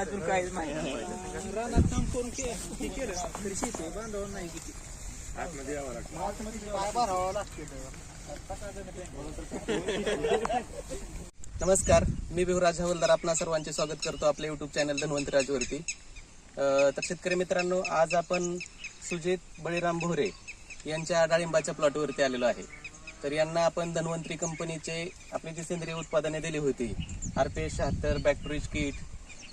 अजून काहीच माहिती रानात काम करून हे केलं तरी शेती नाही किती नमस्कार मी बिहुराज हवलदार आपणा सर्वांचे स्वागत करतो आपल्या युट्यूब चॅनल धन्वंत राजवरती. तर शेतकरी मित्रांनो आज आपण सुजित बळीराम भोरे यांच्या डाळिंबाच्या प्लॉटवरती आलेलो आहे. तर यांना आपण धन्वंतरी कंपनीचे आपली जी सेंद्रिय उत्पादने दिली होती आर पी एस शहात्तर बॅक्टोरिज किट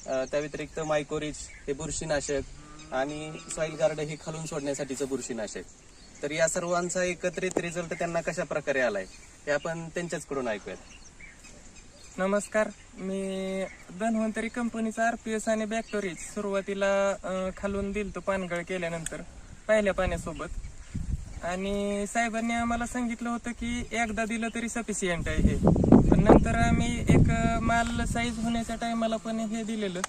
त्या व्यतिरिक्त मायकोरिज हे बुरशीनाशक आणि सॉईल गार्ड हे खालून सोडण्यासाठीचं बुरशीनाशक. तर या सर्वांचा एकत्रित रिझल्ट त्यांना कशा प्रकारे आलाय हे आपण त्यांच्याचकडून ऐकूयात. नमस्कार मी धन्वंतरी कंपनीचा आर पी एस आणि बॅक्टोरीज सुरुवातीला खालून दिलतो पानगळ केल्यानंतर पहिल्या पाण्यासोबत. आणि साहेबांनी आम्हाला सांगितलं होतं की एकदा दिलं तरी सफिशियंट आहे हे. पण नंतर आम्ही एक माल साईज होण्याच्या टायमाला पण हे दिलेलं.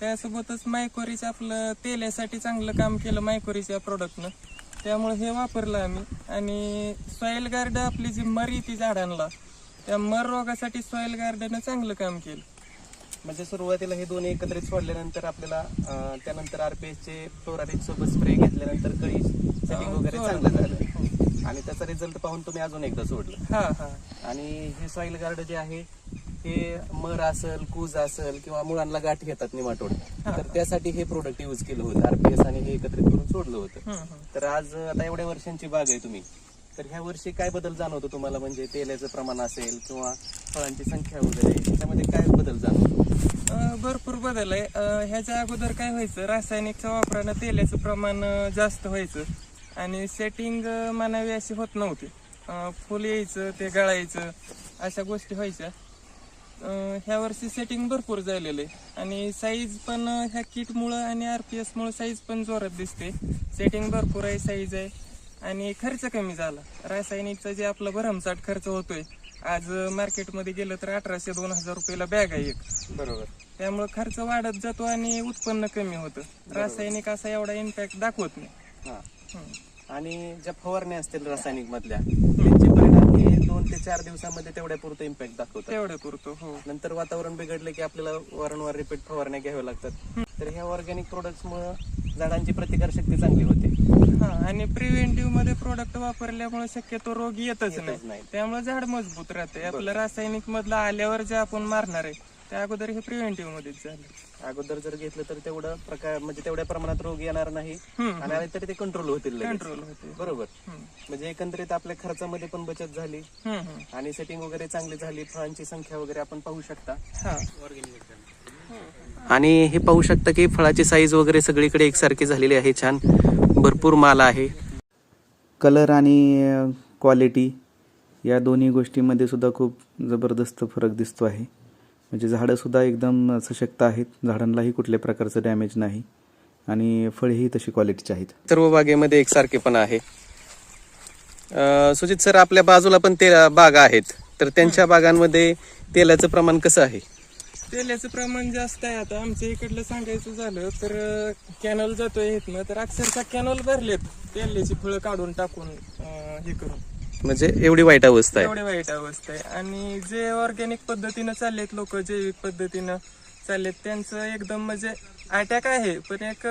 त्यासोबतच मायकोरीच आपलं तेलासाठी चांगलं काम केलं मायकोरीच्या प्रोडक्टनं त्यामुळे हे वापरलं आम्ही. आणि सॉईल गार्ड आपली जी मरी ती झाडांना त्या मर रोगासाठी सॉईल गार्डनं चांगलं काम केलं. म्हणजे सुरुवातीला हे दोन्ही एकत्रित सोडल्यानंतर आपल्याला अं, त्यानंतर आरपीएस चे फ्लोराईड सोबत स्प्रे घेतल्यानंतर कळी सेटिंग वगैरे चांगलं झालं. आणि त्याचा रिझल्ट पाहून तुम्ही अजून एकदा सोडलं. हा हा. आणि हे सॉईल गार्ड जे आहे हे मर असेल कूज असेल किंवा मुळांना गाठ घेतात निमाटोड तर त्यासाठी हे प्रोडक्ट युज केलं होतं. आरपीएस आणि हे एकत्रित करून सोडलं होतं. हम्म, हम्म. तर आज आता एवढ्या वर्षांची बाग आहे तुम्ही. तर ह्या वर्षी काय बदल जाणवतो तुम्हाला? म्हणजे तेलाचं प्रमाण असेल किंवा फळांची संख्या वगैरे त्याच्यामध्ये काय बदल बदल आहे ह्याच्या अगोदर काय व्हायचं रासायनिकच्या वापरानं तेलाचं प्रमाण जास्त व्हायचं. आणि सेटिंग म्हणावी अशी होत नव्हती. फुल यायचं ते गळायचं अशा गोष्टी व्हायच्या. ह्या वर्षी सेटिंग भरपूर झालेलं आहे. आणि साईज पण ह्या किटमुळं आणि आर पी एसमुळं साईज पण जोरात दिसते. सेटिंग भरपूर आहे साईज आहे. आणि खर्च कमी झाला. रासायनिकचा जे आपला भरमसाठ खर्च होतोय आज मार्केटमध्ये गेलं तर अठराशे दोन हजार रुपयाला बॅग आहे एक. बरोबर. त्यामुळे खर्च वाढत जातो आणि उत्पन्न कमी होतं. रासायनिक असा एवढा इम्पॅक्ट दाखवत नाही. हा. हम्म. आणि ज्या फवारण्या असतील रासायनिक मधल्या त्यांचे परिणाम हे दोन ते चार दिवसामध्ये तेवढ्या पुरतं इम्पॅक्ट दाखवतात. तेवढं पुरतो हो. नंतर वातावरण बिघडलं की आपल्याला वारंवार रिपीट फवारण्या घ्याव्या लागतात. तर ह्या ऑर्गॅनिक प्रोडक्ट्स मुळे झाडांची प्रतिकार शक्ती चांगली होते. हा आणि प्रिव्हेंटिव्हमध्ये प्रोडक्ट वापरल्यामुळे शक्यतो रोग येतच नाही. त्यामुळे झाड मजबूत राहते. आपलं रासायनिक मधलं आल्यावर जे आपण मारणार आहे त्या अगोदर हे प्रिव्हेंटिव्ह मध्येच झालं. अगोदर जर घेतलं तर तेवढं प्रकार म्हणजे तेवढ्या प्रमाणात रोग येणार नाही. आणि आले तरी ते कंट्रोल होतील. कंट्रोल होते बरोबर. म्हणजे एकंदरीत आपल्या खर्चामध्ये पण बचत झाली. आणि सेटिंग वगैरे चांगली झाली. फळांची संख्या वगैरे आपण पाहू शकता. हा. आणि हे पाहू शकता की फळाची साईज वगैरे सगळीकडे एकसारखी झालेली आहे छान भरपूर माल आहे. कलर आणि क्वालिटी या दोन्ही गोष्टीमध्ये सुद्धा खूप जबरदस्त फरक दिसतो आहे. म्हणजे झाडंसुद्धा एकदम सशक्त आहेत. झाडांनाही कुठल्या प्रकारचं डॅमेज नाही. आणि फळेही तशी क्वालिटीची आहेत. सर्व बागेमध्ये एकसारखेपणा आहे. अं, सुजित सर आपल्या बाजूला पण ते बागा आहेत. तर त्यांच्या बागांमध्ये तेलाचं प्रमाण कसं आहे? तेलाचं प्रमाण जास्त आहे. आता आमच्या इकडलं सांगायचं झालं तर कॅनल जातोय इथनं. तर अक्षरशः कॅनल भरलेत. तेलाची फळं काढून टाकून अं, हे करून. म्हणजे एवढी वाईट अवस्था आहे. एवढी वाईट अवस्था आहे. आणि जे ऑर्गॅनिक पद्धतीनं चाललेत लोक जैविक पद्धतीनं चाललेत त्यांचं एकदम म्हणजे अटॅक आहे. पण एक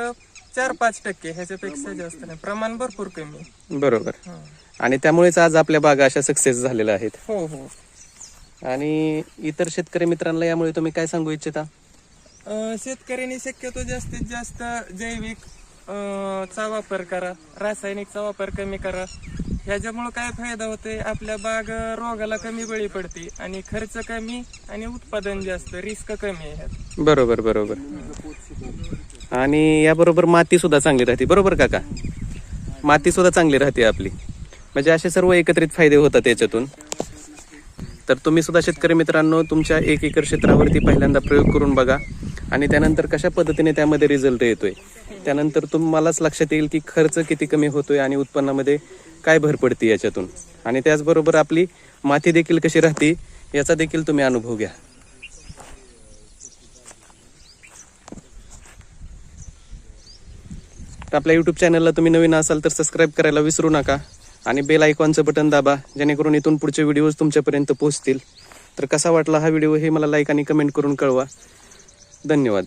चार पाच टक्के ह्याच्यापेक्षा जास्त नाही. प्रमाण भरपूर कमी आहे. बरोबर. आणि त्यामुळेच आज आपल्या बागा अशा सक्सेस झालेल्या आहेत. हो हो. आणि इतर शेतकरी मित्रांना यामुळे तुम्ही काय सांगू इच्छिता? अं, शेतकऱ्यांनी शक्यतो जास्तीत जास्त जैविक अं, चा वापर करा रासायनिकचा वापर कमी करा. ह्याच्यामुळे काय फायदा होतोय? आपल्या बाग अं, रोगाला कमी बळी पडते आणि खर्च कमी आणि उत्पादन जास्त रिस्क कमी आहे ह्यात बरोबर बरोबर. आणि याबरोबर माती सुद्धा चांगली राहते. बरोबर काका? माती सुद्धा चांगली राहते आपली. म्हणजे असे सर्व एकत्रित फायदे होतात त्याच्यातून तर तुम्ही सुद्धा शेतकरी मित्रांनो तुमच्या एक एकर क्षेत्रावरती पहिल्यांदा प्रयोग करून बघा. आणि त्यानंतर कशा पद्धतीने त्यामध्ये रिझल्ट येतोय? त्यानंतर तुम्हालाच लक्षात येईल की खर्च किती कमी होतोय आणि उत्पन्नामध्ये काय भर पडते याच्यातून. आणि त्याचबरोबर आपली माती देखील कशी राहते याचा देखील तुम्ही अनुभव घ्या. आपल्या यूट्यूब चॅनलला तुम्ही नवीन असाल तर सबस्क्राईब करायला विसरू नका. आणि बेल आयकॉनचं बटन दाबा जेणेकरून इथून पुढचे व्हिडिओज तुमच्यापर्यंत पोहोचतील. तर कसा वाटला हा व्हिडिओ हे मला लाईक आणि कमेंट करून कळवा. धन्यवाद.